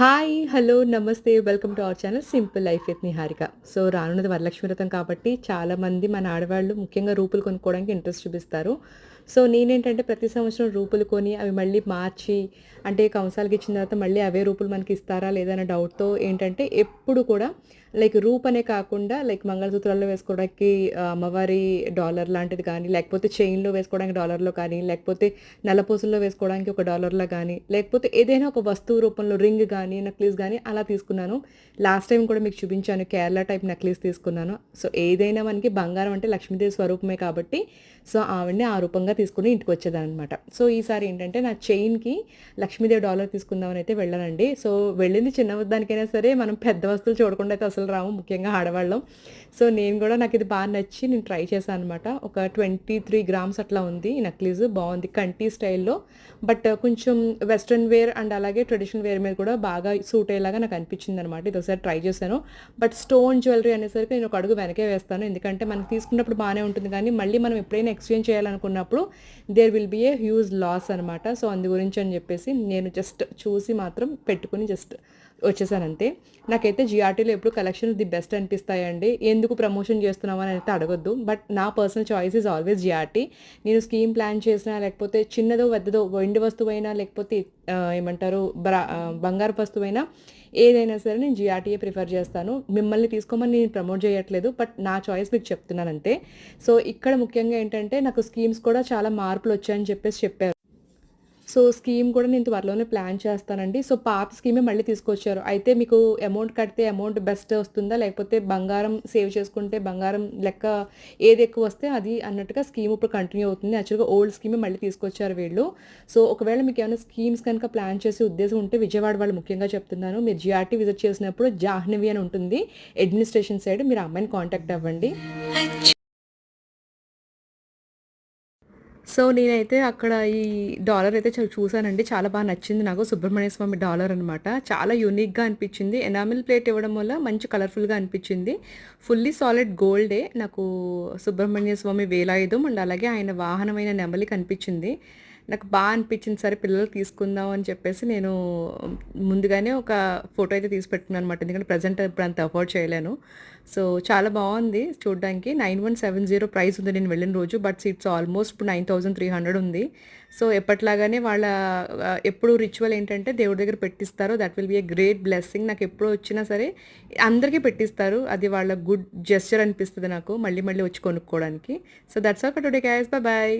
Hi hello namaste. Welcome to our channel simple life with Niharika. So రానున్నది Varalakshmi వ్రతం కాబట్టి చాలామంది మన ఆడవాళ్ళు ముఖ్యంగా రూపులు కొనుక్కోవడానికి ఇంట్రెస్ట్ చూపిస్తారు. సో నేనేంటంటే ప్రతి సంవత్సరం రూపులు కొని అవి మళ్ళీ మార్చి అంటే కంసాలకి ఇచ్చిన తర్వాత మళ్ళీ అవే రూపులు మనకి ఇస్తారా లేదన్న డౌట్తో ఏంటంటే ఎప్పుడు కూడా లైక్ రూపనే అనే కాకుండా లైక్ మంగళసూత్రాల్లో వేసుకోవడానికి అమ్మవారి డాలర్ లాంటిది కానీ లేకపోతే చైన్లో వేసుకోవడానికి డాలర్లో కానీ లేకపోతే నల్లపూసల్లో వేసుకోవడానికి ఒక డాలర్లో కానీ లేకపోతే ఏదైనా ఒక వస్తువు రూపంలో రింగ్ కానీ నక్లీస్ కానీ అలా తీసుకున్నాను. లాస్ట్ టైం కూడా మీకు చూపించాను కేరళ టైప్ నక్లీస్ తీసుకున్నాను. సో ఏదైనా మనకి బంగారం అంటే లక్ష్మీదేవి స్వరూపమే కాబట్టి సో ఆవిడని ఆ రూపంగా తీసుకుని ఇంటికి వచ్చేదనమాట సో ఈసారి ఏంటంటే నా చైన్కి లక్ష్మీదేవి డాలర్ తీసుకుందామని అయితే వెళ్ళానండి. సో వెళ్ళింది చిన్న దానికైనా సరే మనం పెద్ద వస్తువులు చూడకుండా అయితే అసలు రాము ముఖ్యంగా ఆడవాళ్ళం. సో నేను కూడా నాకు ఇది బాగా నచ్చి నేను ట్రై చేశాను అనమాట ఒక ట్వంటీ త్రీ గ్రామ్స్ అట్లా ఉంది ఈ నక్లీస్ బాగుంది కంటి స్టైల్లో. బట్ కొంచెం వెస్ట్రన్ వేర్ అండ్ అలాగే ట్రెడిషనల్ వేర్ మీద కూడా బాగా సూట్ అయ్యేలాగా నాకు అనిపించింది అనమాట ఇది ఒకసారి ట్రై చేశాను. బట్ స్టోన్ జ్యువెలరీ అనేసరికి నేను ఒక అడుగు వెనకే వేస్తాను. ఎందుకంటే మనకు తీసుకున్నప్పుడు బాగానే ఉంటుంది కానీ మళ్ళీ మనం ఎప్పుడైనా ఎక్స్చేంజ్ చేయాలనుకున్నప్పుడు there will be a huge loss అనమాట సో అందు గురించి అని చెప్పేసి నేను జస్ట్ చూసి మాత్రం పెట్టుకుని జస్ట్ వచ్చేసాను అంతే నాకైతే జిఆర్టీలో ఎప్పుడు కలెక్షన్స్ ది బెస్ట్ అనిపిస్తాయండి. ఎందుకు ప్రమోషన్ చేస్తున్నావు అని అయితే అడగొద్దు. బట్ నా personal choice is always GRT నేను స్కీమ్ ప్లాన్ చేసినా లేకపోతే చిన్నదో పెద్దదో వెండి వస్తువైనా లేకపోతే ఏమంటారు బ్రా బంగారు వస్తువైనా ఏదైనా సరే నేను జిఆర్టీఏ ప్రిఫర్ చేస్తాను. మిమ్మల్ని తీసుకోమని నేను ప్రమోట్ చేయట్లేదు. బట్ నా చాయిస్ మీకు చెప్తున్నాను అంతే సో ఇక్కడ ముఖ్యంగా ఏంటంటే నాకు స్కీమ్స్ కూడా చాలా మార్పులు వచ్చాయని చెప్పేసి చెప్పారు. సో స్కీమ్ కూడా నేను త్వరలోనే ప్లాన్ చేస్తానండి. సో పాత స్కీమే మళ్ళీ తీసుకొచ్చారు. అయితే మీకు అమౌంట్ కడితే అమౌంట్ బెస్ట్ వస్తుందా? లేకపోతే బంగారం సేవ్ చేసుకుంటే బంగారం లెక్క ఏది ఎక్కువ వస్తే అది అన్నట్టుగా స్కీమ్ ఇప్పుడు కంటిన్యూ అవుతుంది. యాక్చువల్గా ఓల్డ్ స్కీమే మళ్ళీ తీసుకొచ్చారు వీళ్ళు. సో ఒకవేళ మీకు ఏమైనా స్కీమ్స్ కనుక ప్లాన్ చేసే ఉద్దేశం ఉంటే విజయవాడ వాళ్ళు ముఖ్యంగా చెప్తున్నాను. మీరు జిఆర్టీ విజిట్ చేసినప్పుడు జాహ్నవి అని ఉంటుంది. అడ్మినిస్ట్రేషన్ సైడ్ మీరు అమ్మాయిని కాంటాక్ట్ అవ్వండి. సో నేనైతే అక్కడ ఈ డాలర్ అయితే చాలా చూసానండి చాలా బాగా నచ్చింది నాకు. సుబ్రహ్మణ్య స్వామి డాలర్ అనమాట చాలా యూనిక్గా అనిపించింది. ఎనామిల్ ప్లేట్ ఇవ్వడం వల్ల మంచి కలర్ఫుల్గా అనిపించింది. ఫుల్లీ సాలిడ్ గోల్డే. నాకు సుబ్రహ్మణ్య స్వామి వేలాయుధం అండ్ అలాగే ఆయన వాహనమైన నెమలి కనిపించింది. నాకు బాగా అనిపించింది సరే పిల్లలు తీసుకుందాం అని చెప్పేసి నేను ముందుగానే ఒక ఫోటో అయితే తీసి పెట్టుకున్నాను అనమాట ఎందుకంటే ప్రజెంట్ ఇప్పుడు అంత అఫోర్డ్ చేయలేను. సో చాలా బాగుంది చూడడానికి. Nine one seven zero price ఉంది నేను వెళ్ళిన రోజు బట్ ఇట్స్ ఆల్మోస్ట్ ఇప్పుడు నైన్ థౌసండ్ త్రీ హండ్రెడ్ ఉంది. సో ఎప్పట్లాగానే వాళ్ళ ఎప్పుడు రిచువల్ ఏంటంటే దేవుడి దగ్గర పెట్టిస్తారు that will be a great blessing. నాకు ఎప్పుడు వచ్చినా సరే అందరికీ పెట్టిస్తారు. అది వాళ్ళ గుడ్ జెస్చర్ అనిపిస్తుంది నాకు మళ్ళీ మళ్ళీ వచ్చి కొనుక్కోవడానికి. So that's all for today guys bye